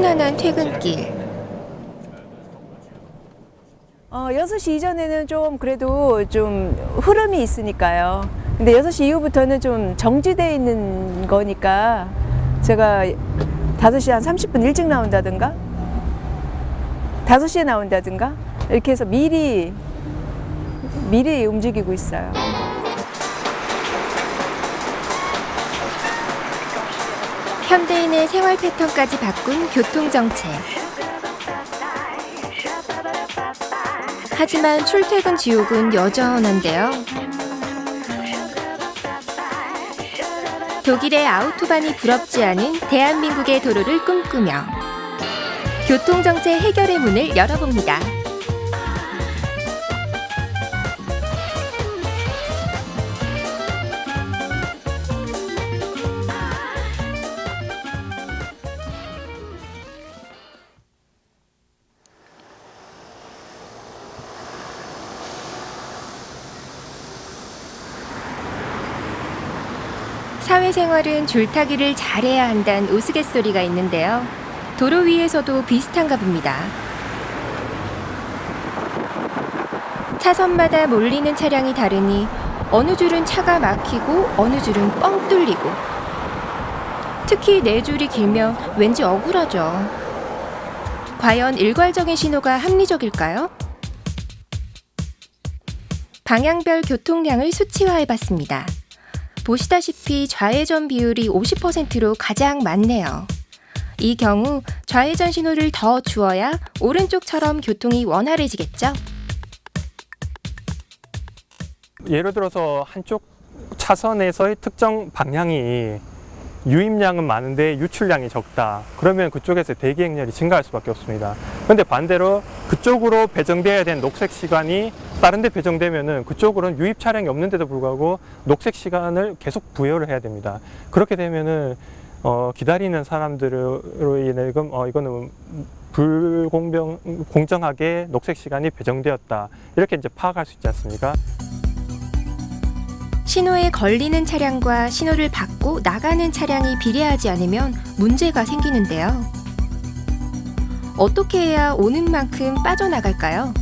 험난한 퇴근길. 어, 6시 이전에는 좀 그래도 좀 흐름이 있으니까요. 근데 6시 이후부터는 좀 정지돼 있는 거니까 제가 5시 한 30분 일찍 나온다든가 5시에 나온다든가 이렇게 해서 미리 미리 움직이고 있어요. 현대인의 생활 패턴까지 바꾼 교통정책. 하지만 출퇴근 지옥은 여전한데요. 독일의 아우토반이 부럽지 않은 대한민국의 도로를 꿈꾸며 교통정책 해결의 문을 열어봅니다. 사회생활은 줄타기를 잘해야 한다는 우스갯소리가 있는데요. 도로 위에서도 비슷한가 봅니다. 차선마다 몰리는 차량이 다르니 어느 줄은 차가 막히고 어느 줄은 뻥 뚫리고 특히 네 줄이 길면 왠지 억울하죠. 과연 일괄적인 신호가 합리적일까요? 방향별 교통량을 수치화해 봤습니다. 보시다시피 좌회전 비율이 50%로 가장 많네요. 이 경우 좌회전 신호를 더 주어야 오른쪽처럼 교통이 원활해지겠죠? 예를 들어서 한쪽 차선에서의 특정 방향이 유입량은 많은데 유출량이 적다. 그러면 그쪽에서 대기 행렬이 증가할 수밖에 없습니다. 그런데 반대로 그쪽으로 배정돼야 된 녹색 시간이 다른 데 배정되면은 그쪽으로는 유입 차량이 없는데도 불구하고 녹색 시간을 계속 부여를 해야 됩니다. 그렇게 되면은 어, 기다리는 사람들로 인해 금 어, 이거는 불공평 공정하게 녹색 시간이 배정되었다. 이렇게 이제 파악할 수 있지 않습니까? 신호에 걸리는 차량과 신호를 받고 나가는 차량이 비례하지 않으면 문제가 생기는데요. 어떻게 해야 오는 만큼 빠져나갈까요?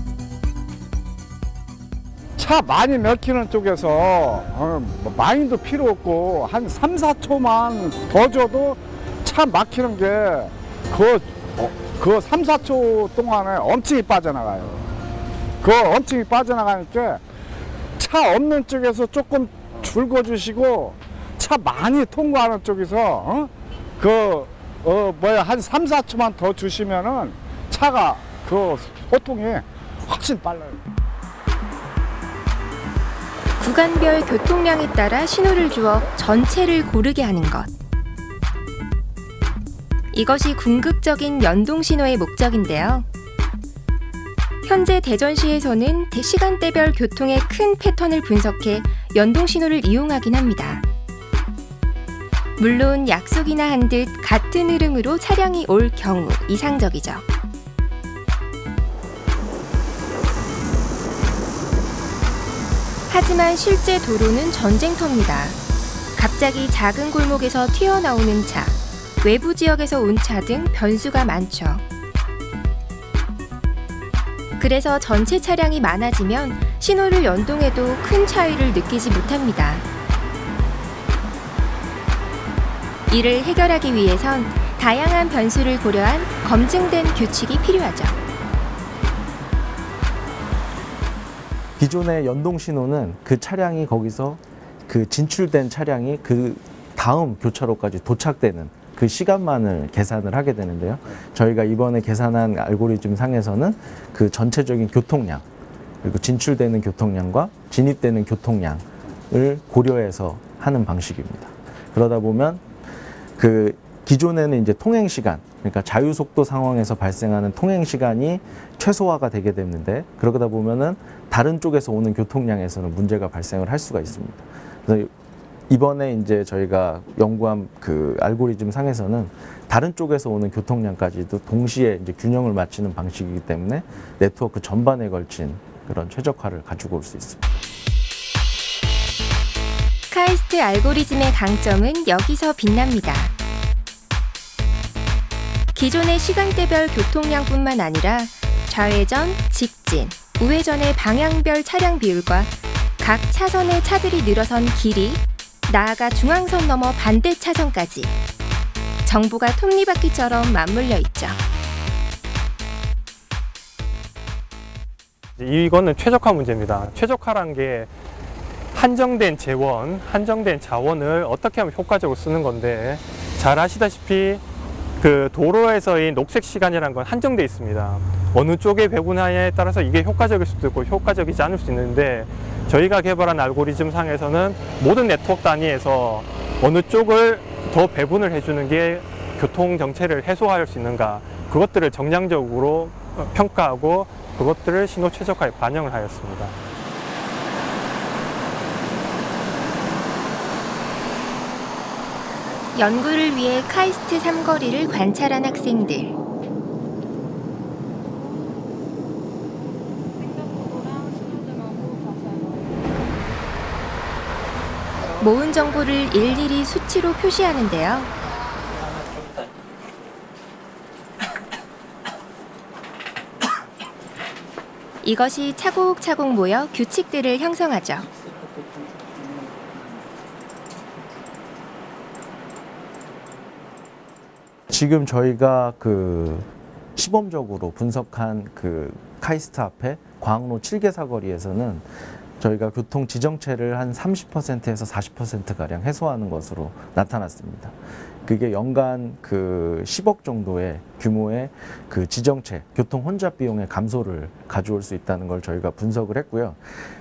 차 많이 막히는 쪽에서 어, 뭐 많이도 필요 없고 한 3, 4초만 더 줘도 차 막히는 게그 어, 그 3, 4초 동안에 엄청이 빠져나가요. 그 엄청이 빠져나가니까 차 없는 쪽에서 조금 줄거 주시고 차 많이 통과하는 쪽에서 어? 그 어, 뭐야 한 3, 4초만 더 주시면은 차가 그 소통이 훨씬 빨라요. 구간별 교통량에 따라 신호를 주어 전체를 고르게 하는 것. 이것이 궁극적인 연동 신호의 목적인데요. 현재 대전시에서는 대- 시간대별 교통의 큰 패턴을 분석해 연동 신호를 이용하긴 합니다. 물론 약속이나 한 듯 같은 흐름으로 차량이 올 경우 이상적이죠. 하지만 실제 도로는 전쟁터입니다. 갑자기 작은 골목에서 튀어나오는 차, 외부 지역에서 온 차 등 변수가 많죠. 그래서 전체 차량이 많아지면 신호를 연동해도 큰 차이를 느끼지 못합니다. 이를 해결하기 위해선 다양한 변수를 고려한 검증된 규칙이 필요하죠. 기존의 연동 신호는 그 차량이 거기서 그 진출된 차량이 그 다음 교차로까지 도착되는 그 시간만을 계산을 하게 되는데요. 저희가 이번에 계산한 알고리즘 상에서는 그 전체적인 교통량 그리고 진출되는 교통량과 진입되는 교통량을 고려해서 하는 방식입니다. 그러다 보면 그 기존에는 이제 통행 시간, 그러니까 자유 속도 상황에서 발생하는 통행 시간이 최소화가 되게 되는데 그러다 보면은 다른 쪽에서 오는 교통량에서는 문제가 발생을 할 수가 있습니다. 그래서 이번에 이제 저희가 연구한 그 알고리즘 상에서는 다른 쪽에서 오는 교통량까지도 동시에 이제 균형을 맞추는 방식이기 때문에 네트워크 전반에 걸친 그런 최적화를 가지고 올 수 있습니다. 카이스트 알고리즘의 강점은 여기서 빛납니다. 기존의 시간대별 교통량뿐만 아니라 좌회전, 직진, 우회전의 방향별 차량 비율과 각 차선의 차들이 늘어선 길이, 나아가 중앙선 넘어 반대 차선까지 정부가 톱니바퀴처럼 맞물려 있죠. 이거는 최적화 문제입니다. 최적화란 게 한정된 재원, 한정된 자원을 어떻게 하면 효과적으로 쓰는 건데 잘 아시다시피 그 도로에서의 녹색 시간이라는 건 한정돼 있습니다. 어느 쪽에 배분하냐에 따라서 이게 효과적일 수도 있고 효과적이지 않을 수 있는데 저희가 개발한 알고리즘 상에서는 모든 네트워크 단위에서 어느 쪽을 더 배분을 해주는 게 교통 정체를 해소할 수 있는가 그것들을 정량적으로 어, 평가하고 그것들을 신호 최적화에 반영을 하였습니다. 연구를 위해 카이스트 삼거리를 관찰한 학생들. 모은 정보를 일일이 수치로 표시하는데요. 이것이 차곡차곡 모여 규칙들을 형성하죠. 지금 저희가 그 시범적으로 분석한 그 카이스트 앞에 광로 7개 사거리에서는 저희가 교통 지정체를 한 30%에서 40% 가량 해소하는 것으로 나타났습니다. 그게 연간 그 10억 정도의 규모의 그 지정체 교통 혼잡 비용의 감소를 가져올 수 있다는 걸 저희가 분석을 했고요.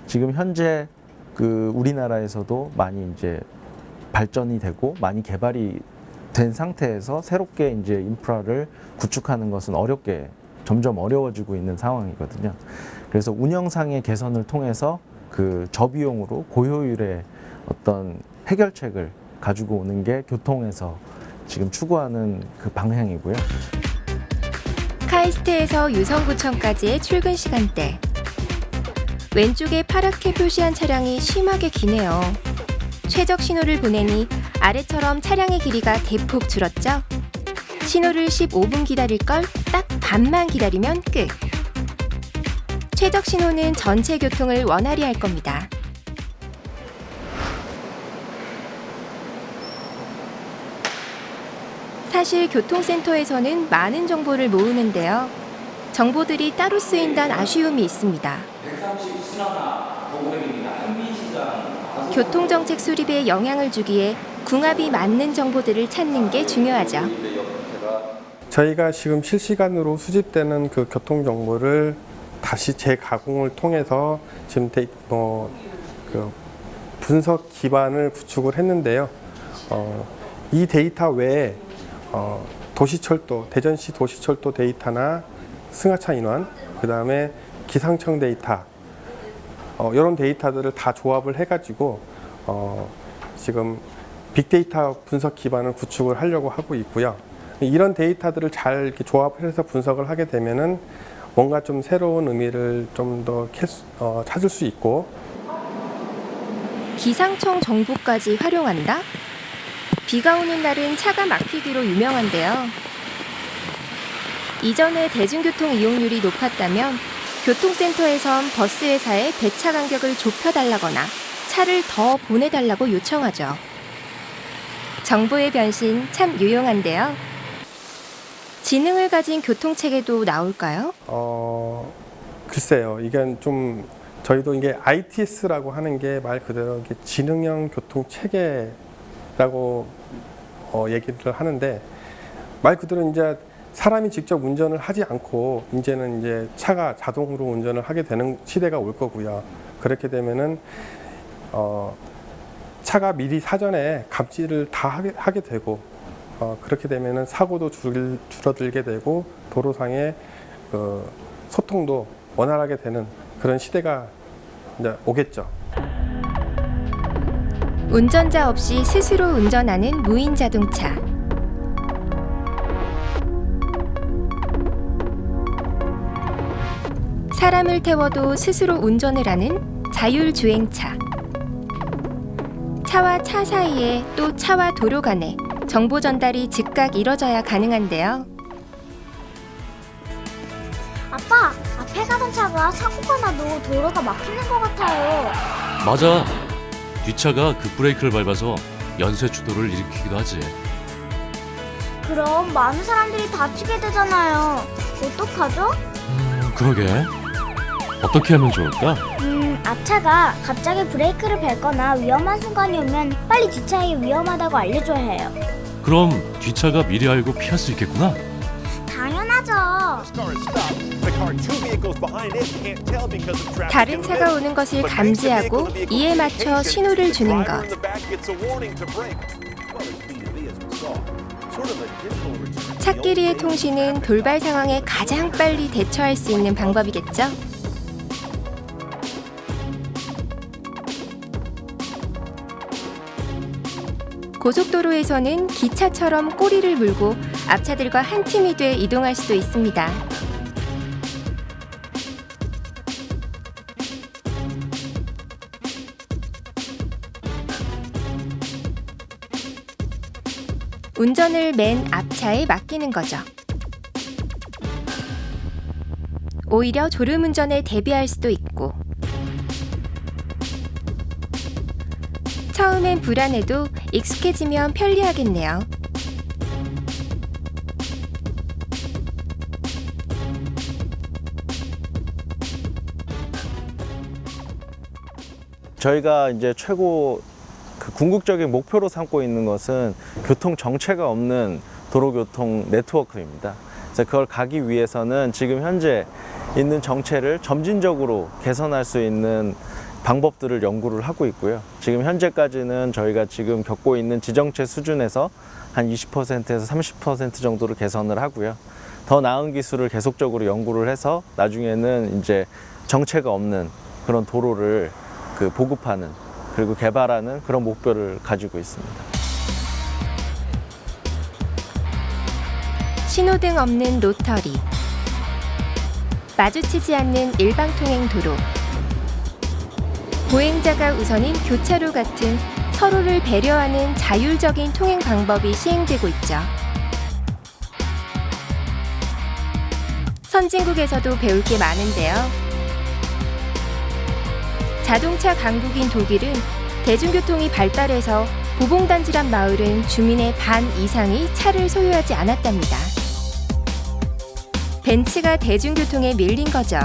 지금 현재 그 우리나라에서도 많이 이제 발전이 되고 많이 개발이 된 상태에서 새롭게 이제 인프라를 구축하는 것은 어렵게 점점 어려워지고 있는 상황이거든요. 그래서 운영상의 개선을 통해서 그 저비용으로 고효율의 어떤 해결책을 가지고 오는 게 교통에서 지금 추구하는 그 방향이고요. 카이스트에서 유성구청까지의 출근 시간대. 왼쪽에 파랗게 표시한 차량이 심하게 기네요. 최적 신호를 보내니 아래처럼 차량의 길이가 대폭 줄었죠? 신호를 15분 기다릴 걸 딱 반만 기다리면 끝. 최적 신호는 전체 교통을 원활히 할 겁니다. 사실 교통센터에서는 많은 정보를 모으는데요. 정보들이 따로 쓰인다는 아쉬움이 있습니다. 교통정책 수립에 영향을 주기에 궁합이 맞는 정보들을 찾는 게 중요하죠. 저희가 지금 실시간으로 수집되는 그 교통 정보를 다시 재가공을 통해서 지금 데, 어, 그 분석 기반을 구축을 했는데요. 어, 이 데이터 외에 어, 도시철도, 대전시 도시철도 데이터나 승하차 인원, 그 다음에 기상청 데이터, 어, 이런 데이터들을 다 조합을 해가지고 어, 지금 빅데이터 분석 기반을 구축을 하려고 하고 있고요. 이런 데이터들을 잘 이렇게 조합해서 분석을 하게 되면은 뭔가 좀 새로운 의미를 좀더 어, 찾을 수 있고 기상청 정보까지 활용한다? 비가 오는 날은 차가 막히기로 유명한데요. 이전에 대중교통 이용률이 높았다면 교통센터에선 버스 회사에 배차 간격을 좁혀달라거나 차를 더 보내달라고 요청하죠. 정보의 변신 참 유용한데요. 지능을 가진 교통체계도 나올까요? 어 글쎄요 이게 좀 저희도 이게 ITS라고 하는 게 말 그대로 이게 지능형 교통 체계 라고 어, 얘기를 하는데 말 그대로 이제 사람이 직접 운전을 하지 않고 이제는 이제 차가 자동으로 운전을 하게 되는 시대가 올 거고요. 그렇게 되면은 어, 차가 미리 사전에 감지를 다 하게, 하게 되고 어, 그렇게 되면은 사고도 줄, 줄어들게 되고 도로상의 그 소통도 원활하게 되는 그런 시대가 이제 오겠죠. 운전자 없이 스스로 운전하는 무인 자동차. 사람을 태워도 스스로 운전을 하는 자율주행차. 차와 차 사이에 또 차와 도로 간에 정보 전달이 즉각 이뤄져야 가능한데요. 아빠, 앞에 가던 차가 사고가 나도 도로가 막히는 것 같아요. 맞아. 뒷차가 급브레이크를 밟아서 연쇄 추돌을 일으키기도 하지. 그럼 많은 사람들이 다치게 되잖아요. 어떡하죠? 음, 그러게. 어떻게 하면 좋을까? 음, 앞차가 갑자기 브레이크를 밟거나 위험한 순간이 오면 빨리 뒷차에 위험하다고 알려줘야 해요. 그럼 뒷차가 미리 알고 피할 수 있겠구나. 다른 차가 오는 것을 감지하고 이에 맞춰 신호를 주는 것. 차끼리의 통신은 돌발 상황에 가장 빨리 대처할 수 있는 방법이겠죠. 고속도로에서는 기차처럼 꼬리를 물고 앞차들과 한 팀이 돼 이동할 수도 있습니다. 운전을 맨 앞차에 맡기는 거죠. 오히려 졸음 운전에 대비할 수도 있고 처음엔 불안해도 익숙해지면 편리하겠네요. 저희가 이제 최고 그 궁극적인 목표로 삼고 있는 것은 교통 정체가 없는 도로교통 네트워크입니다. 그래서 그걸 가기 위해서는 지금 현재 있는 정체를 점진적으로 개선할 수 있는 방법들을 연구를 하고 있고요. 지금 현재까지는 저희가 지금 겪고 있는 지정체 수준에서 한 20%에서 30% 정도를 개선을 하고요. 더 나은 기술을 계속적으로 연구를 해서 나중에는 이제 정체가 없는 그런 도로를 그 보급하는 그리고 개발하는 그런 목표를 가지고 있습니다. 신호등 없는 로터리 마주치지 않는 일방통행 도로 보행자가 우선인 교차로 같은 서로를 배려하는 자율적인 통행 방법이 시행되고 있죠. 선진국에서도 배울 게 많은데요. 자동차 강국인 독일은 대중교통이 발달해서 보봉단지란 마을은 주민의 반 이상이 차를 소유하지 않았답니다. 벤츠가 대중교통에 밀린 거죠.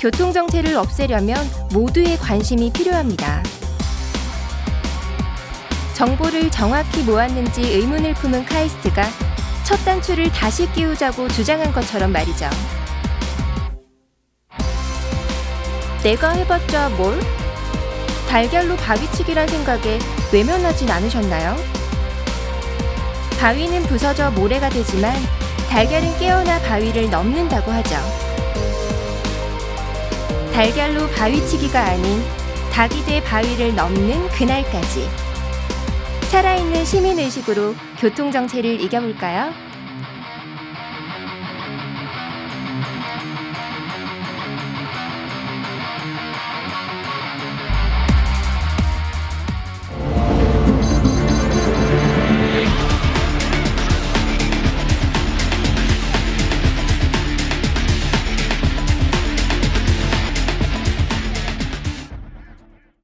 교통정체를 없애려면 모두의 관심이 필요합니다. 정보를 정확히 모았는지 의문을 품은 카이스트가 첫 단추를 다시 끼우자고 주장한 것처럼 말이죠. 내가 해봤자 뭘? 달걀로 바위치기란 생각에 외면하진 않으셨나요? 바위는 부서져 모래가 되지만 달걀은 깨어나 바위를 넘는다고 하죠. 달걀로 바위치기가 아닌 닭이 돼 바위를 넘는 그날까지 살아있는 시민의식으로 교통정체를 이겨볼까요?